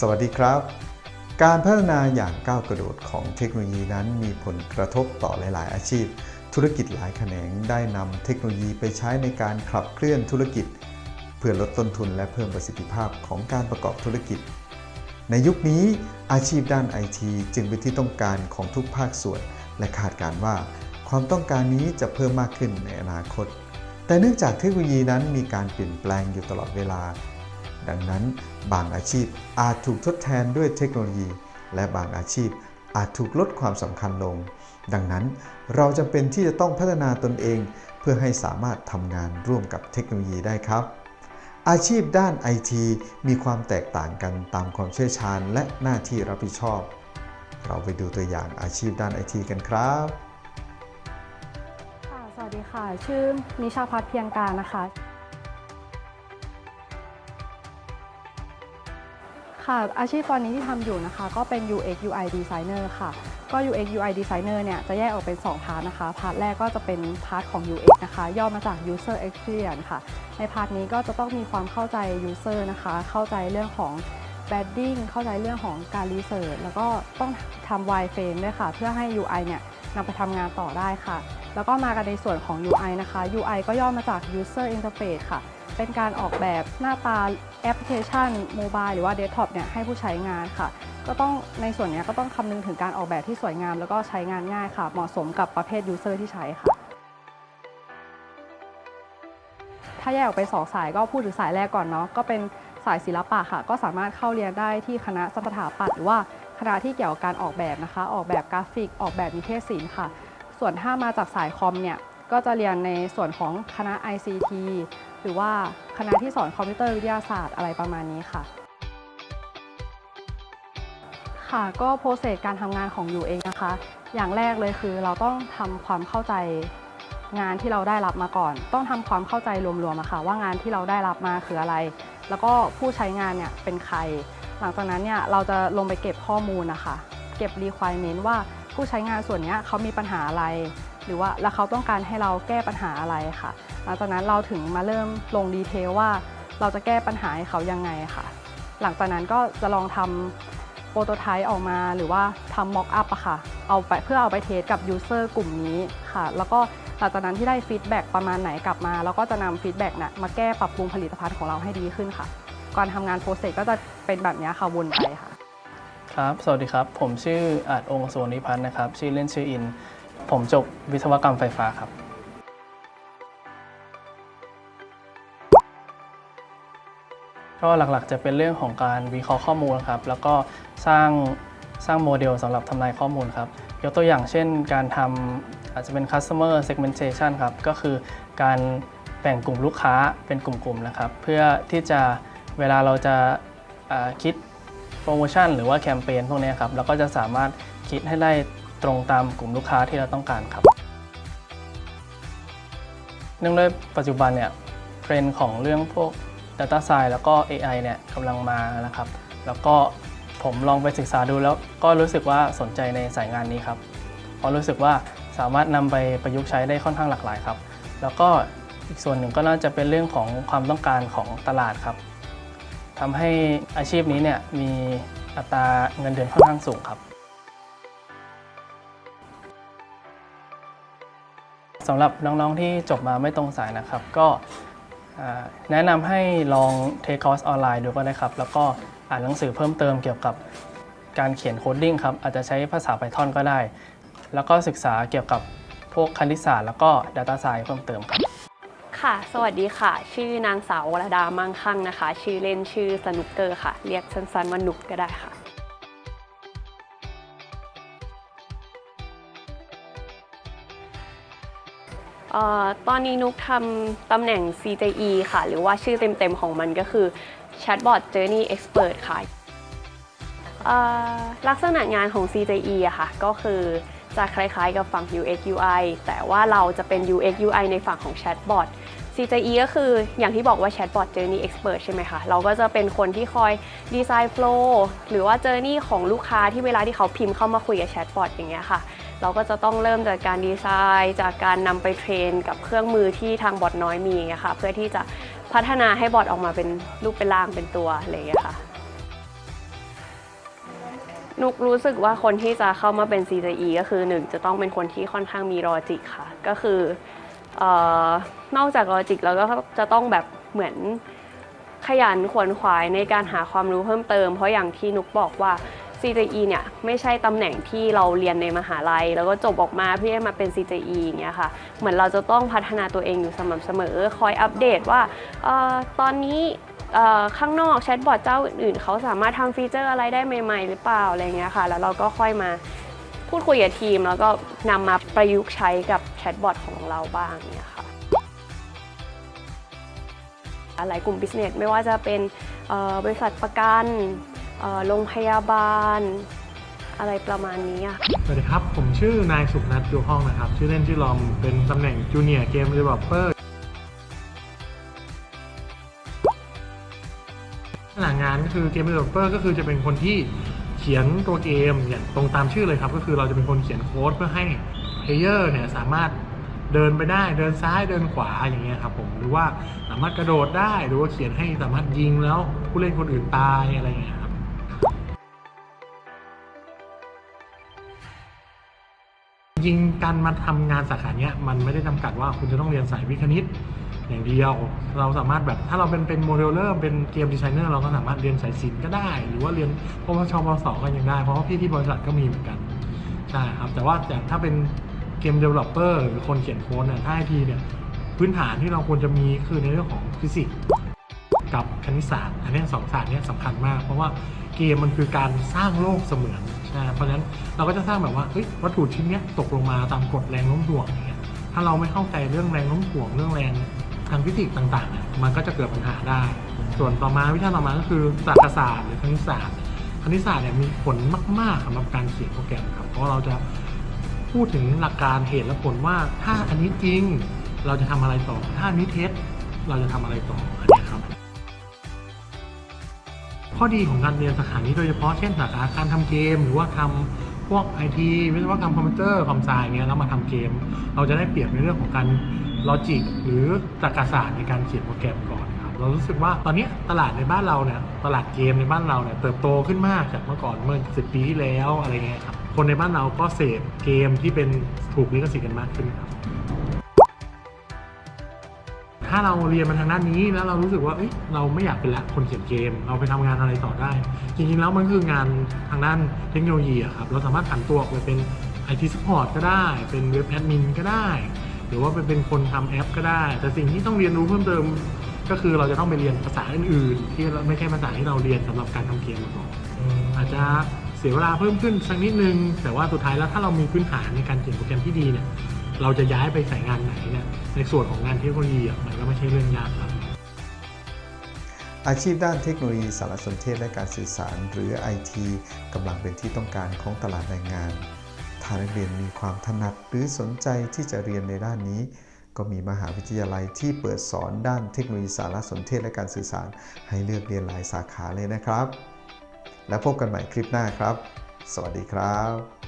สวัสดีครับ การพัฒนาอย่างก้าวกระโดดของเทคโนโลยีนั้นมีผลกระทบต่อหลาย ๆ อาชีพ ธุรกิจหลายแขนงได้นำเทคโนโลยีไปใช้ในการขับเคลื่อนธุรกิจ เพื่อลดต้นทุนและเพิ่มประสิทธิภาพของการประกอบธุรกิจ ในยุคนี้อาชีพด้านไอทีจึงเป็นที่ต้องการของทุกภาคส่วน และคาดการณ์ว่า ความต้องการนี้จะเพิ่มมากขึ้นในอนาคต แต่เนื่องจากเทคโนโลยีนั้นมีการเปลี่ยนแปลงอยู่ตลอดเวลา ดังนั้นบางอาชีพอาจถูกทดแทนด้วยเทคโนโลยี และบางอาชีพอาจถูกลดความสำคัญลง ดังนั้นเราจำเป็นที่จะต้องพัฒนาตนเอง เพื่อให้สามารถทำงานร่วมกับเทคโนโลยีได้ครับ อาชีพด้านไอทีมีความแตกต่างกันตามความเชี่ยวชาญและหน้าที่รับผิดชอบ เราไปดูตัวอย่างอาชีพด้านไอทีกันครับค่ะสวัสดีค่ะ ชื่อนิชาพัฒเพียงการนะคะ ค่ะ อาชีพตอนนี้ที่ทำอยู่นะคะ ก็เป็น UX UI designer ค่ะ ก็ UX UI designer เนี่ยจะแยกออกเป็น 2 พาร์ทนะคะ พาร์ทแรกก็จะเป็นพาร์ทของ UX นะคะ ย่อมาจาก user experience ค่ะ ในพาร์ทนี้ก็จะต้องมีความเข้าใจ user นะคะ เข้าใจเรื่องของ branding เข้าใจเรื่องของการ research แล้วก็ต้องทำ wireframe ด้วยค่ะ เพื่อให้ UI เนี่ยนำไปทำงานต่อได้ค่ะ แล้วก็มากันในส่วนของ UI นะคะ UI ก็ย่อมาจาก user interface ค่ะ เป็นการออกแบบหน้าตาแอปพลิเคชันโมบายหรือว่าเดสก์ท็อปเนี่ยให้ผู้ใช้งานค่ะ ก็ต้องในส่วนเนี้ยก็ต้องคำนึงถึงการออกแบบที่สวยงาม แล้วก็ใช้งานง่ายค่ะ เหมาะสมกับประเภท user ที่ใช้ค่ะ ถ้าแยกออกไปสองสายก็พูดถึงสายแรกก่อนเนาะก็เป็นสายศิลปะค่ะ ก็สามารถเข้าเรียนได้ที่คณะสถาปัตย์หรือว่าคณะที่เกี่ยวกับการออกแบบนะคะ ออกแบบกราฟิก ออกแบบนิเทศศิลป์ค่ะ ส่วนถ้ามาจากสายคอมเนี่ยก็จะเรียนในส่วนของคณะ ICT รือว่าคณะที่สอนคอมพิวเตอร์วิทยาศาสตร์อะไรประมาณนี้ค่ะ ค่ะก็โปรเซสการทำงานของยูเองนะคะ อย่างแรกเลยคือเราต้องทำความเข้าใจงานที่เราได้รับมาก่อน ต้องทำความเข้าใจรวมๆอะค่ะว่างานที่เราได้รับมาคืออะไร แล้วก็ผู้ใช้งานเนี่ยเป็นใคร หลังจากนั้นเนี่ยเราจะลงไปเก็บข้อมูลนะคะ เก็บ requirement ว่าผู้ใช้งานส่วนนี้เขามีปัญหาอะไร หรือว่าแล้วเขาต้องการให้เราแก้ปัญหาอะไรค่ะหลังจากนั้นเราถึงมาเริ่มลงดีเทลว่าเราจะแก้ปัญหาให้เขายังไงค่ะ หลังจากนั้นก็จะลองทำโปรโตไทป์ออกมาหรือว่าทำม็อกอัพอะค่ะ เอาไปเพื่อเอาไปเทสกับยูเซอร์กลุ่มนี้ค่ะ แล้วก็หลังจากนั้นที่ได้ฟีดแบ็กประมาณไหนกลับมาแล้วก็จะนำฟีดแบ็กน่ะมาแก้ปรับปรุงผลิตภัณฑ์ของเราให้ดีขึ้นค่ะ การทำงานโปรเซสก็จะเป็นแบบนี้ค่ะวนไปค่ะ ครับ สวัสดีครับ ผมชื่ออาจองค์สวนิพัฒน์นะครับ ชื่อเล่นชื่ออิน ผมจบวิศวกรรมไฟฟ้าครับก็หลักๆ จะเป็นเรื่องของการวิเคราะห์ข้อมูลครับ แล้วก็สร้างสร้างโมเดลสำหรับทำนายข้อมูลครับ ยกตัวอย่างเช่นการทำอาจจะเป็น customer segmentation ครับ ก็คือการแบ่งกลุ่มลูกค้าเป็นกลุ่มๆนะครับ เพื่อที่จะเวลาเราจะาคิดโปรโมชั่นหรือว่าแคมเปญพวกนี้ครับ เราก็จะสามารถคิดให้ได้ ตรงตามกลุ่มลูกค้าที่เราต้องการครับเนื่องด้วยปัจจุบันเนี่ยเทรนด์ของเรื่องพวก Data Science แล้วก็ AI เนี่ยกำลังมานะครับ แล้วก็ผมลองไปศึกษาดูแล้วก็รู้สึกว่าสนใจในสายงานนี้ครับเพราะรู้สึกว่าสามารถนำไปประยุกต์ใช้ได้ค่อนข้างหลากหลายครับ แล้วก็อีกส่วนหนึ่งก็น่าจะเป็นเรื่องของความต้องการของตลาดครับทำให้อาชีพนี้เนี่ยมีอัตราเงินเดือนค่อนข้างสูงครับ สำหรับน้องๆที่จบมาไม่ตรงสายนะครับ ก็แนะนำให้ลองเทคคอร์สออนไลน์ดูก็ได้ครับ แล้วก็อ่านหนังสือเพิ่มเติมเกี่ยวกับการเขียนโคดดิ้งครับ อาจจะใช้ภาษา Python ก็ได้ แล้วก็ศึกษาเกี่ยวกับพวกคณิตศาสตร์แล้วก็ Data Science เพิ่มเติมครับ ค่ะ สวัสดีค่ะ ชื่อนางสาววรดามั่งคั่งนะคะ ชื่อเล่นชื่อสนุกเกอร์ค่ะ เรียกสั้นๆว่านุกก็ได้ค่ะ ตอนนี้นุกทำตำแหน่ง CJE ค่ะ หรือว่าชื่อเต็มๆของมันก็คือ Chatbot Journey Expert ค่ะลักษณะงานของ CJE อะค่ะ ก็คือจะคล้ายๆกับฝั่ง UX UI แต่ว่าเราจะเป็น UX UI ในฝั่งของ Chatbot CJE ก็คืออย่างที่บอกว่า Chatbot Journey Expert ใช่ไหมคะ เราก็จะเป็นคนที่คอยดีไซน์ flow หรือว่า Journey ของลูกค้าที่เวลาที่เขาพิมพ์เข้ามาคุยกับ Chatbot อย่างเงี้ยค่ะ เราก็จะต้องเริ่มจากการดีไซน์ จากการนำไปเทรนกับเครื่องมือที่ทางบอทน้อยมีค่ะเพื่อที่จะพัฒนาให้บอทออกมาเป็นรูปเป็นร่างเป็นตัวอะไรอย่างเงี้ยค่ะนุกรู้สึกว่าคนที่จะเข้ามาเป็น CJE ก็คือหนึ่งจะต้องเป็นคนที่ค่อนข้างมีลอจิกค่ะ ก็คือออนอกจากลอจิกแล้วก็จะต้องแบบเหมือนขยันขวนขวายในการหาความรู้เพิ่มเติม เพราะอย่างที่นุกบอกว่า CJE เนี่ยไม่ใช่ตำแหน่งที่เราเรียนในมหาลัย แล้วก็จบออกมาเพื่อมาเป็น CJE อย่างเงี้ยค่ะ เหมือนเราจะต้องพัฒนาตัวเองอยู่สม่ำเสมอ คอยอัปเดตว่าออตอนนี้ข้างนอกแชทบอทเจ้าอื่นๆ เขาสามารถทำฟีเจอร์อะไรได้ใหม่ ๆ หรือเปล่าอะไรเงี้ยค่ะ แล้วเราก็ค่อยมาพูดคุยกับทีม แล้วก็นำมาประยุกต์ใช้กับแชทบอทของเราบ้างเนี่ยค่ะหลายกลุ่ม business ไม่ว่าจะเป็นบริษัทประกัน โรงพยาบาล อะไรประมาณนี้อะสวัสดีครับ ผมชื่อนายสุขนัทอยู่ห้องนะครับ ชื่อเล่นชื่อลอมเป็นตำแหน่งจูเนียร์เกม d e v e l o p e r ขนาดงานก็คือเกม developer ก็คือจะเป็นคนที่เขียนตัวเกมอย่างตรงตามชื่อเลยครับ ก็คือเราจะเป็นคนเขียนโค้ดเพื่อให้เพลเยอร์เนี่ยสามารถเดินไปได้เดินซ้ายเดินขวาอย่างเงี้ยครับผมหรือว่าสามารถกระโดดได้หรือว่าเขียนให้สามารถยิงแล้วผู้เล่นคนอื่นตายอะไรเงี้ยครับ ริง ๆ การมาทำงานสาขาเนี้ยมันไม่ได้จำกัดว่าคุณจะต้องเรียนสายวิทย์คณิตอย่างเดียว เราสามารถแบบถ้าเราเป็นเป็นโมเดลเลอร์เป็นเกมดีไซเนอร์เราก็สามารถเรียนสายศิลป์ก็ได้ หรือว่าเรียนปวชปวสก็ยังได้ เพราะว่าพี่ที่บริษัทก็มีเหมือนกันใช่ครับแต่ว่าอย่ถ้าเป็นเกมเดเวลลอปเปอร์หรือคนเขียนโค้ดเนี่ยถ้าไอทีเนี่ยพื้นฐานที่เราควรจะมีคือในเรื่องของฟิสิกส์ กับคณิตศาสตร์อันนี้สองศาสตร์นี้สำคัญมาก เพราะว่าเกมมันคือการสร้างโลกเสมือนใช่เพราะฉะนั้นเราก็จะสร้างแบบว่าเฮ้ยวัตถุชิ้นนี้ตกลงมาตามกฎแรงโน้มถ่วงอย่างเงี้ยถ้าเราไม่เข้าใจเรื่องแรงโน้มถ่วงเรื่องแรงทางฟิสิกส์ต่างๆเนี่ยมันก็จะเกิดปัญหาได้ ส่วนต่อมาวิชาต่อมาก็คือศาสตรศาสตร์หรือคณิตศาสตร์คณิตศาสตร์เนี่ยมีผลมากๆสำหรับการเขียนโปรแกรมครับเพราะเราจะพูดถึงหลักการเหตุและผลว่าถ้าอันนี้จริง เราจะทำอะไรต่อ ถ้าอันนี้เท็จเราจะทำอะไรต่อ ข้อดีของการเรียนสาขานี้โดยเฉพาะเช่นสาขาการทำเกม หรือว่าทำพวกไอทีวิศวกรรมคอมพิวเตอร์คอมไซน์เงี้ยแล้วมาทำเกม เราจะได้เปรียบในเรื่องของการลอจิกหรือตรรกศาสตร์ในการเขียนโปรแกรมก่อนครับเรารู้สึกว่าตอนนี้ตลาดในบ้านเราเนี่ยตลาดเกมในบ้านเราเนี่ยเติบโตขึ้นมากจากเมื่อก่อนเมื่อสิบปีที่แล้วอะไรเงี้ยครับคนในบ้านเราก็เสพเกมที่เป็นถูกลิขสิทธิ์กันมากขึ้นครับ ถ้าเราเรียนมาทางด้านนี้แล้วเรารู้สึกว่าเอ้ยเราไม่อยากเป็นละคนเขียนเกม เราไปทำงานอะไรต่อได้ จริงๆแล้วมันคืองานทางด้านเทคโนโลยีอะครับเราสามารถผันตัวไปเป็น IT support ก็ได้ เป็นเว็บแอดมินก็ได้ หรือว่าไปเป็นคนทำแอปก็ได้ แต่สิ่งที่ต้องเรียนรู้เพิ่มเติมก็คือเราจะต้องไปเรียนภาษาอื่นๆ ที่ไม่ใช่ภาษาที่เราเรียนสำหรับการทำเกมมาก่อนอาจจะเสียเวลาเพิ่มขึ้นสักนิดนึง แต่ว่าสุดท้ายแล้วถ้าเรามีพื้นฐานในการเขียนโปรแกรมที่ดีเนี่ย เราจะย้ายไปสายงานไหนเนี่ยในส่วนของงานเทคโนโลยีมันก็ไม่ใช่เรื่องยากครับอาชีพด้านเทคโนโลยีสารสนเทศและการสื่อสารหรือ IT กำลังเป็นที่ต้องการของตลาดแรงงานถ้านักเรียนมีความถนัดหรือสนใจที่จะเรียนในด้านนี้ ก็มีมหาวิทยาลัยที่เปิดสอนด้านเทคโนโลยีสารสนเทศและการสื่อสาร ให้เลือกเรียนหลายสาขาเลยนะครับ แล้วพบกันใหม่คลิปหน้าครับ สวัสดีครับ